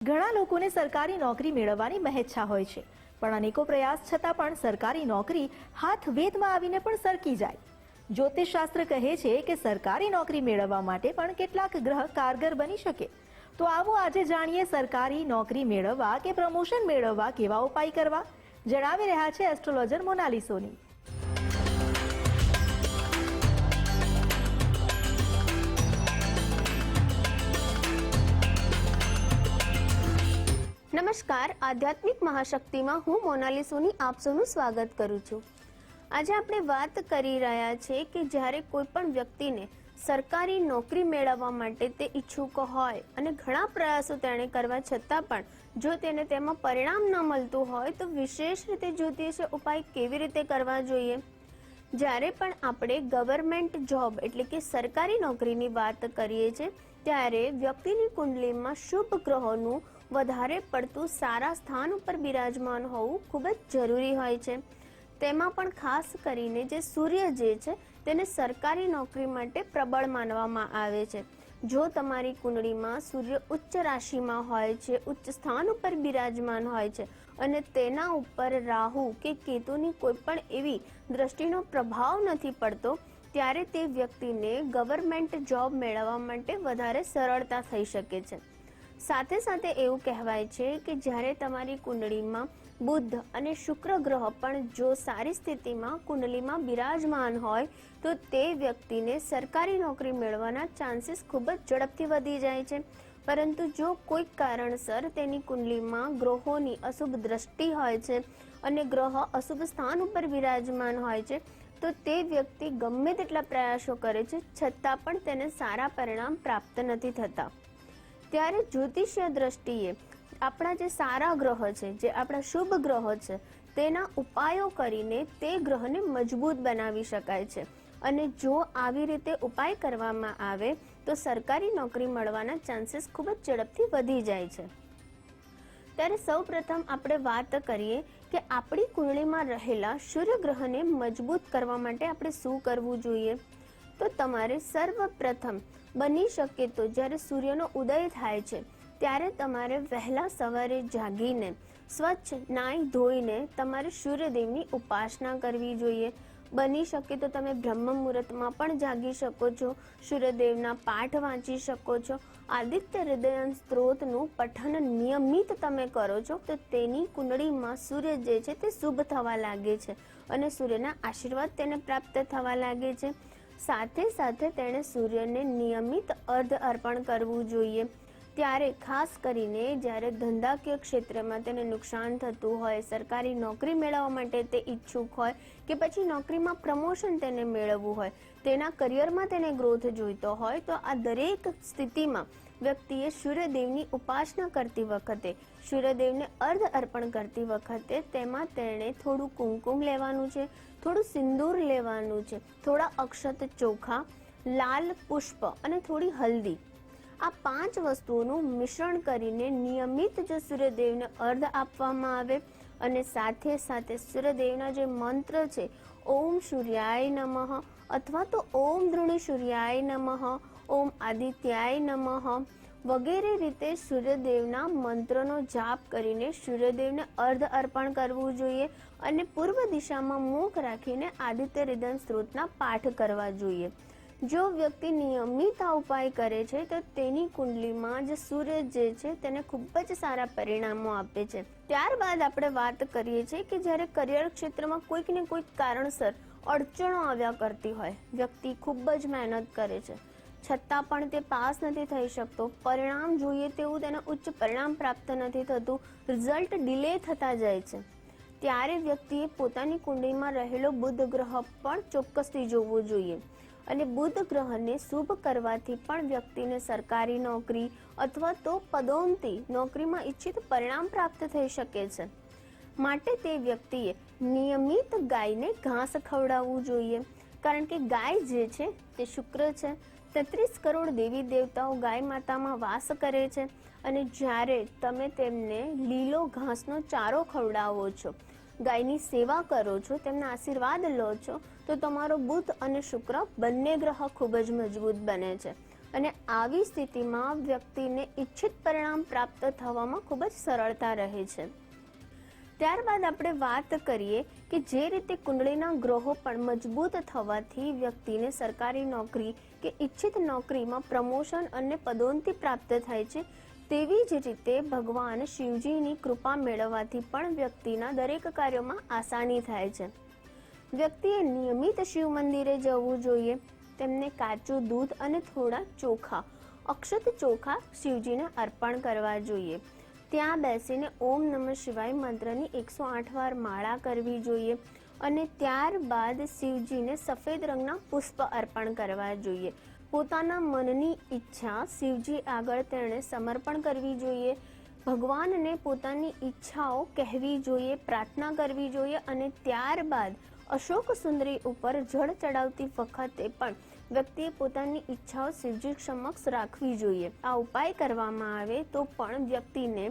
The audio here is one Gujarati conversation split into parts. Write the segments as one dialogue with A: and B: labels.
A: ઘણા લોકોને સરકારી નોકરી મેળવવાની મહેચ્છા હોય છે, પણ અનેકો પ્રયાસ છતાં પણ સરકારી નોકરી હાથ વેદમાં આવીને પણ સરકી જાય. જ્યોતિષશાસ્ત્ર કહે છે કે સરકારી નોકરી મેળવવા માટે પણ કેટલાક ગ્રહ કારગર બની શકે. તો આવો આજે જાણીએ સરકારી નોકરી મેળવવા કે પ્રમોશન મેળવવા કેવા ઉપાય કરવા. જણાવી રહ્યા છે એસ્ટ્રોલોજર મોનાલી સોની
B: નમસ્કાર. આધ્યાત્મિક મહાશક્તિમાં હું મોનાલી સોની આપ સૌનું સ્વાગત કરું છું. આજે આપણે વાત કરી રહ્યા છે કે જ્યારે કોઈ પણ વ્યક્તિને સરકારી નોકરી મેળવવા માટે તે ઈચ્છુક હોય અને ઘણા પ્રયાસો તેણે કરવા છતાં પણ જો તેને તેમાં પરિણામ ન મળતું હોય તો વિશેષ રીતે જ્યોતિષ ઉપાય કેવી રીતે કરવા જોઈએ? જ્યારે પણ આપણે ગવર્મેન્ટ જોબ એટલે કે સરકારી નોકરીની વાત કરીએ છીએ, ત્યારે વ્યક્તિની કુંડલીમાં શુભ ગ્રહોનું વધારે પડતું સારા સ્થાન ઉપર બિરાજમાન હોવું ખૂબ જ જરૂરી હોય છે. તેમાં પણ ખાસ કરીને જે સૂર્ય જે છે, તેને સરકારી નોકરી માટે પ્રબળ માનવામાં આવે છે. જો તમારી કુંડળીમાં સૂર્ય ઉચ્ચ રાશિમાં હોય છે, ઉચ્ચ સ્થાન ઉપર બિરાજમાન હોય છે અને તેના ઉપર રાહુ કે કેતુની કોઈ પણ એવી દ્રષ્ટિનો પ્રભાવ નથી પડતો, ત્યારે તે વ્યક્તિને ગવર્મેન્ટ જોબ મેળવવા માટે વધારે સરળતા થઈ શકે છે. સાથે સાથે એવું કહેવાય છે કે જ્યારે તમારી કુંડળીમાં બુદ્ધ અને શુક્ર ગ્રહ પણ જો સારી સ્થિતિમાં કુંડલીમાં બિરાજમાન હોય, તો તે વ્યક્તિને સરકારી નોકરી મેળવવાના ચાન્સીસ ખૂબ જ ઝડપથી વધી જાય છે. પરંતુ જો કોઈક કારણસર તેની કુંડલીમાં ગ્રહોની અશુભ દ્રષ્ટિ હોય છે અને ગ્રહ અશુભ સ્થાન ઉપર બિરાજમાન હોય છે, તો તે વ્યક્તિ ગમે તેટલા પ્રયાસો કરે છે, છતાં પણ તેને સારા પરિણામ પ્રાપ્ત નથી થતા. ત્યારે જ્યોતિષ્ય દ્રષ્ટિએ આપણા જે સારા ગ્રહ છે, જે આપણા શુભ ગ્રહો છે, તેના ઉપાયો કરીને તે ગ્રહને મજબૂત બનાવી શકાય છે. અને જો આવી રીતે ઉપાય કરવામાં આવે, તો સરકારી નોકરી મળવાના ચાન્સીસ ખૂબ જ ઝડપથી વધી જાય છે. ત્યારે સૌ પ્રથમ આપણે વાત કરીએ કે આપણી કુંડળીમાં રહેલા સૂર્ય ગ્રહને મજબૂત કરવા માટે આપણે શું કરવું જોઈએ? તો તમારે સર્વપ્રથમ બની શકે તો જ્યારે સૂર્યનો ઉદય થાય છે, ત્યારે તમારે વહેલા સવારે જાગીને, સ્વચ્છ નાહી ધોઈને તમારે સૂર્યદેવની ઉપાસના કરવી જોઈએ. બની શકે તો તમે બ્રહ્મ મુહૂર્તમાં પણ જાગી શકો છો, સૂર્યદેવના પાઠ વાંચી શકો છો. આદિત્ય હૃદયન સ્ત્રોતનું પઠન નિયમિત તમે કરો છો, તો તેની કુંડળીમાં સૂર્ય જે છે તે શુભ થવા લાગે છે અને સૂર્યના આશીર્વાદ તેને પ્રાપ્ત થવા લાગે છે. સાથે સાથે તેણે સૂર્યને નિયમિત અર્ધ અર્પણ કરવું જોઈએ. ત્યારે ખાસ કરીને જ્યારે ધંધાકીય ક્ષેત્રમાં તેને નુકસાન થતું હોય, સરકારી નોકરી મેળવવા માટે તે ઈચ્છુક હોય કે પછી નોકરીમાં પ્રમોશન તેને મેળવવું હોય, તેના કરિયરમાં તેને ગ્રોથ જોઈતો હોય, તો આ દરેક સ્થિતિમાં વ્યક્તિએ સૂર્યદેવની ઉપાસના કરતી વખતે, સૂર્યદેવને અર્ધ અર્પણ કરતી વખતે તેમાં તેણે થોડું કુમકુમ લેવાનું છે, થોડું સિંદૂર લેવાનું છે, થોડા અક્ષત ચોખા, લાલ પુષ્પ અને થોડી હલ્દી. આ પાંચ વસ્તુઓનું મિશ્રણ કરીને નિયમિત જો સૂર્યદેવને અર્ધ આપવામાં આવે અને સાથે સાથે સૂર્યદેવના જે મંત્ર છે, ઓમ સૂર્યાય નમઃ અથવા તો ઓમ ધૃણી સૂર્યાય નમઃ ઓમ આદિત્યાય નમઃ. વગેરે રીતે સૂર્યદેવના મંત્રનો જાપ કરીને સૂર્યદેવને અર્ધ અર્પણ કરવું જોઈએ અને પૂર્વ દિશામાં મુખ રાખીને આદિત્ય હૃદય સ્ત્રોતના પાઠ કરવા જોઈએ. જો વ્યક્તિ નિયમિત આ ઉપાય કરે છે, તો તેની કુંડલીમાં જે સૂર્ય જે છે, તેને ખૂબ જ સારા પરિણામો આપે છે. ત્યારબાદ આપણે વાત કરીએ છીએ કે જ્યારે કરિયર ક્ષેત્રમાં કોઈક ને કોઈક કારણસર અડચણો આવ્યા કરતી હોય, વ્યક્તિ ખૂબ જ મહેનત કરે છે. છતાં પણ તે પાસ નથી થઈ શકતો. પરિણામ જોઈએ તેવું તેને ઉચ્ચ પરિણામ પ્રાપ્ત નથી થતું. રિઝલ્ટ ડિલે થતા જાય છે. ત્યારે વ્યક્તિએ પોતાની કુંડળીમાં રહેલો બુધ ગ્રહ પણ ચોક્કસથી જોવો જોઈએ. અને બુધ ગ્રહને શુભ કરવાથી પણ વ્યક્તિને સરકારી નોકરી અથવા તો પદોન્નતિ નોકરીમાં ઈચ્છિત પરિણામ પ્રાપ્ત થઈ શકે છે. માટે તે વ્યક્તિએ નિયમિત ગાયને ઘાસ ખવડાવવું જોઈએ. કારણ કે ગાય જે છે તે શુક્ર છે. તેત્રીસ કરોડ દેવી દેવતાઓ ગાય માતામાં વાસ કરે છે અને જ્યારે તમે તેમને લીલો ઘાસનો ચારો ખવડાવો છો, ગાયની સેવા કરો છો, તેમના આશીર્વાદ લો છો, તો તમારો બુધ અને શુક્ર બંને ગ્રહ ખૂબ જ મજબૂત બને છે. અને આવી સ્થિતિમાં વ્યક્તિને ઈચ્છિત પરિણામ પ્રાપ્ત થવામાં ખૂબ જ સરળતા રહે છે. ત્યારબાદ આપણે વાત કરીએ કે જે રીતે કુંડળીના ગ્રહો પણ મજબૂત થવાથી વ્યક્તિને સરકારી નોકરી કે ઈચ્છિત નોકરીમાં પ્રમોશન અને પદોન્નતિ પ્રાપ્ત થાય છે, તેવી જ રીતે ભગવાન શિવજીની કૃપા મેળવવાથી પણ વ્યક્તિના દરેક કાર્યોમાં આસાની થાય છે. વ્યક્તિએ નિયમિત શિવ મંદિરે જવું જોઈએ. તેમને કાચું દૂધ અને થોડા ચોખા, અક્ષત ચોખા શિવજીને અર્પણ કરવા જોઈએ. ત્યાં બેસીને ઓમ નમઃ શિવાય મંત્રની એકસો આઠ વાર માળા કરવી જોઈએ અને ત્યારબાદ શિવજીને સફેદ રંગના પુષ્પ અર્પણ કરવા જોઈએ. પોતાના મનની ઈચ્છા શિવજી આગળ તેણે સમર્પણ કરવી જોઈએ. ભગવાનને પોતાની ઈચ્છાઓ કહેવી જોઈએ, પ્રાર્થના કરવી જોઈએ અને ત્યારબાદ અશોક સુંદરી ઉપર જળ ચડાવતી વખતે પણ વ્યક્તિએ પોતાની ઈચ્છાઓ શિવજી સમક્ષ રાખવી જોઈએ. આ ઉપાય કરવામાં આવે તો પણ વ્યક્તિને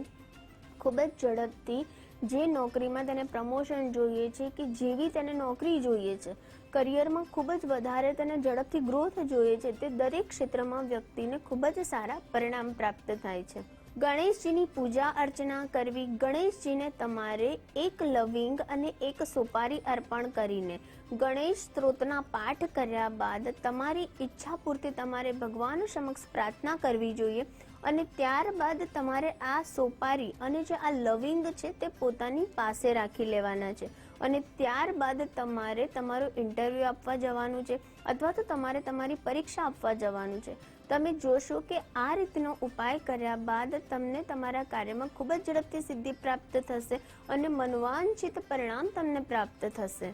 B: ખૂબ જ ઝડપથી જે નોકરીમાં તેને પ્રમોશન જોઈએ છે કે જેવી તેને નોકરી જોઈએ છે, કરિયરમાં ખૂબ જ વધારે તેને ઝડપથી ગ્રોથ જોઈએ છે, તે દરેક ક્ષેત્રમાં વ્યક્તિને ખૂબ જ સારા પરિણામ પ્રાપ્ત થાય છે. ગણેશજીની પૂજા અર્ચના કરવી. ગણેશજીને તમારે એક લવિંગ અને એક સોપારી અર્પણ કરીને ગણેશ સ્ત્રોતના પાઠ કર્યા બાદ તમારી ઈચ્છા પૂરતી તમારે ભગવાન સમક્ષ પ્રાર્થના કરવી જોઈએ અને ત્યારબાદ તમારે આ સોપારી અને જે આ લવિંગ છે તે પોતાની પાસે રાખી લેવાના છે. અને ત્યારબાદ તમારે તમારું ઇન્ટરવ્યૂ આપવા જવાનું છે અથવા તો તમારે તમારી પરીક્ષા આપવા જવાનું છે. તમે જોશો કે આ રીતનો ઉપાય કર્યા બાદ તમને તમારા કાર્યમાં ખૂબ જ ઝડપથી સિદ્ધિ પ્રાપ્ત થશે અને મનવાંછિત પરિણામ તમને પ્રાપ્ત થશે.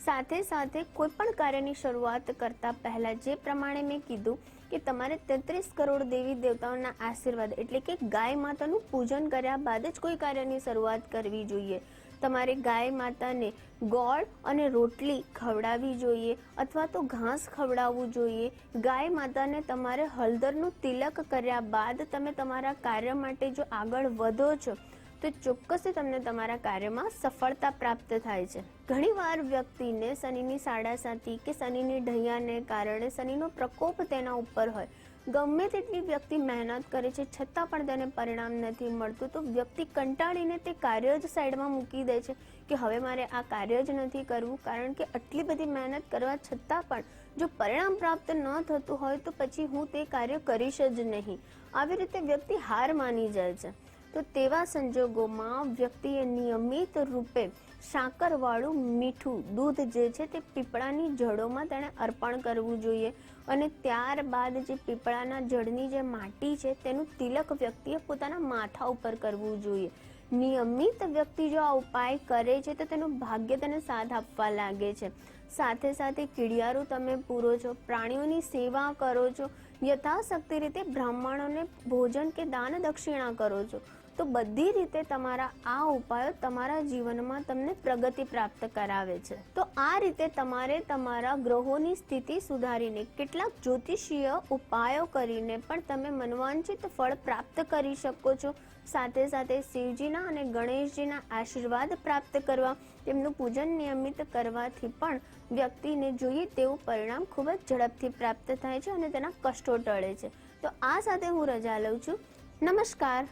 B: સાથે સાથે કોઈ પણ કાર્યની શરૂઆત કરતા પહેલા જે પ્રમાણે મેં કીધું કે તમારે તેત્રીસ કરોડ દેવી દેવતાઓના આશીર્વાદ એટલે કે ગાય માતાનું પૂજન કર્યા બાદ જ કોઈ કાર્યની શરૂઆત કરવી જોઈએ. તમારે ગાય માતાને ગોળ અને રોટલી ખવડાવવી જોઈએ અથવા તો ઘાસ ખવડાવવું જોઈએ. ગાય માતાને તમારે હળદરનું તિલક કર્યા બાદ તમે તમારા કાર્ય માટે જો આગળ વધો છો તો ચોક્કસથી તમને તમારા કાર્યમાં સફળતા પ્રાપ્ત થાય છે. ઘણીવાર વ્યક્તિને શનિની સાડાસાતી કે શનિની ઢૈયાને કારણે શનિનો પ્રકોપ તેના ઉપર હોય. ગમે તેટલી વ્યક્તિ મહેનત કરે છે, છતાં પણ તેને પરિણામ નથી મળતું, તો વ્યક્તિ કંટાળીને તે કાર્ય જ સાઈડમાં મૂકી દે છે કે હવે મારે આ કાર્ય જ નથી કરવું, કારણ કે આટલી બધી મહેનત કરવા છતાં પણ જો પરિણામ પ્રાપ્ત ન થતું હોય તો પછી હું તે કાર્ય કરીશ જ નહીં. આવી રીતે વ્યક્તિ હાર માની જાય છે. તો તેવા સંજોગોમાં વ્યક્તિએ નિયમિત રૂપે સાકરવાળું મીઠું દૂધ જે છે તે પીપળાની જડોમાં તેણે અર્પણ કરવું જોઈએ અને ત્યારબાદ જે પીપળાના જળની જે માટી છે તેનું તિલક વ્યક્તિએ પોતાના માથા ઉપર કરવું જોઈએ. નિયમિત વ્યક્તિ જો આ ઉપાય કરે છે તો તેનું ભાગ્ય તેને સાથ આપવા લાગે છે. સાથે સાથે કીડિયારું તમે પૂરો છો, પ્રાણીઓની સેવા કરો છો, યથાશક્તિ રીતે બ્રાહ્મણોને ભોજન કે દાન દક્ષિણા કરો છો. તો બધી રીતે તમારા આ ઉપાયો તમારા જીવનમાં તમને પ્રગતિ પ્રાપ્ત કરાવે છે. તો આ રીતે તમારે તમારા ગ્રહોની સ્થિતિ સુધારીને કેટલાક જ્યોતિષીય ઉપાયો કરીને પણ તમે મનવાંછિત ફળ પ્રાપ્ત કરી શકો છો. સાથે સાથે શિવજીના અને ગણેશજીના આશીર્વાદ પ્રાપ્ત કરવા, તેમનું પૂજન નિયમિત કરવાથી પણ વ્યક્તિને જોઈએ તેવું પરિણામ ખૂબ જ ઝડપથી પ્રાપ્ત થાય છે અને તેના કષ્ટો ટળે છે. તો આ સાથે હું રજા લઉં છું. નમસ્કાર.